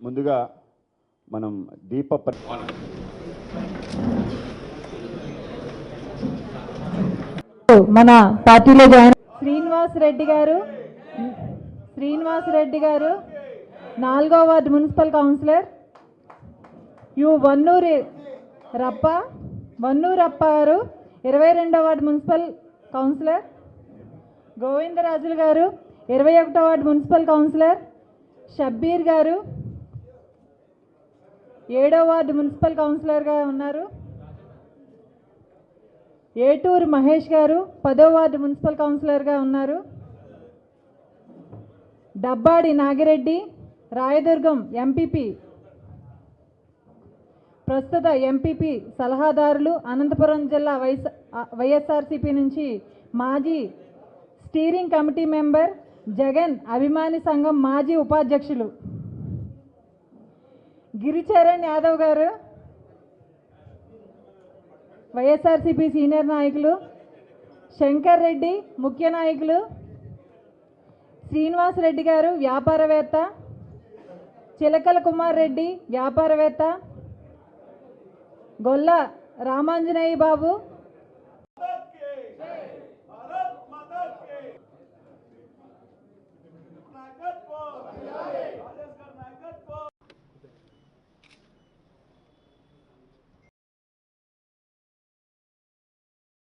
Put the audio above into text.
ముందుగా మనం దీప మన పార్టీలో జాయిన్ శ్రీనివాస్ రెడ్డి గారు శ్రీనివాస్ రెడ్డి గారు నాలుగో ward municipal councillor U Vannuri Rappa Vannurappa గారు ఇరవై రెండో వార్డు మున్సిపల్ కౌన్సిలర్ గోవిందరాజులు గారు ఇరవై ఒకటో వార్డు మున్సిపల్ కౌన్సిలర్ షబ్బీర్ గారు ఏడో వార్డు మున్సిపల్ కౌన్సిలర్గా ఉన్నారు. ఏటూరు మహేష్ గారు పదో వార్డు మున్సిపల్ కౌన్సిలర్గా ఉన్నారు. డబ్బాడి నాగిరెడ్డి రాయదుర్గం ఎంపీపీ ప్రస్తుత ఎంపీపీ సలహాదారులు అనంతపురం జిల్లా వైఎస్ వైఎస్ఆర్సీపీ నుంచి మాజీ స్టీరింగ్ కమిటీ మెంబర్ జగన్ అభిమాని సంఘం మాజీ ఉపాధ్యక్షులు. గిరిచరణ్ యాదవ్ గారు? వైఎస్ఆర్సీపీ సీనియర్ నాయకులు. శంకర్ రెడ్డి ముఖ్య నాయకులు. శ్రీనివాస్ రెడ్డి గారు వ్యాపారవేత్త. చిలకల కుమార్ రెడ్డి వ్యాపారవేత్త. గొల్ల రామాంజనేయ బాబు.